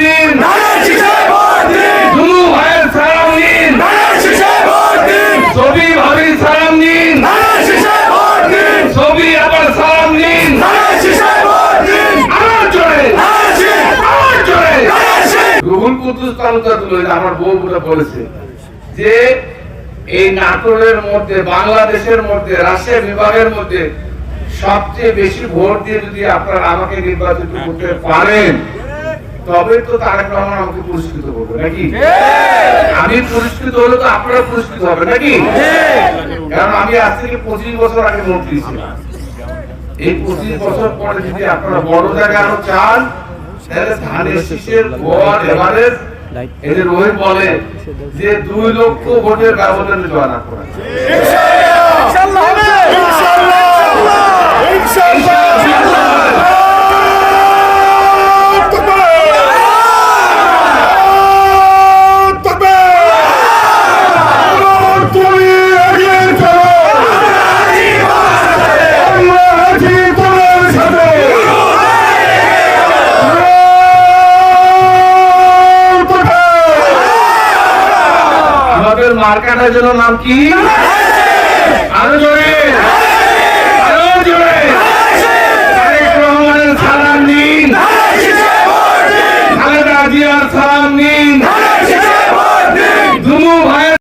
দিন ভাইয়ের সালাম দিন ছবি ভাবির সালাম দিন ছবি আবার সালাম দিন রুহুল কুদ্দুস আমার বউগুলো বলেছে যে এই নাটোরের মধ্যে বাংলাদেশের মধ্যে রাশিয়া বিভাগের মধ্যে সবচেয়ে বেশি ভোট দিয়ে যদি আপনারা আমাকে নির্বাচিত করতে পারেন তবে তো তারেক রহমান আমাকে পুরস্কৃত করবে নাকি? আমি পুরস্কৃত হলে তো আপনারা পুরস্কৃত হবে নাকি? কারণ আমি আজ থেকে পঁচিশ বছর আগে মন্ত্রী ছিলাম এই পঁচিশ বছর পরে যদি আপনারা বড় জায়গা আরও চান তাহলে ধানের শীষের গড় এই যে রোহিত বলে যে দুই লক্ষ ভোটের ব্যবধানে জয়না করা মার্কাটা জন্য নাম কি? আরও জোরে।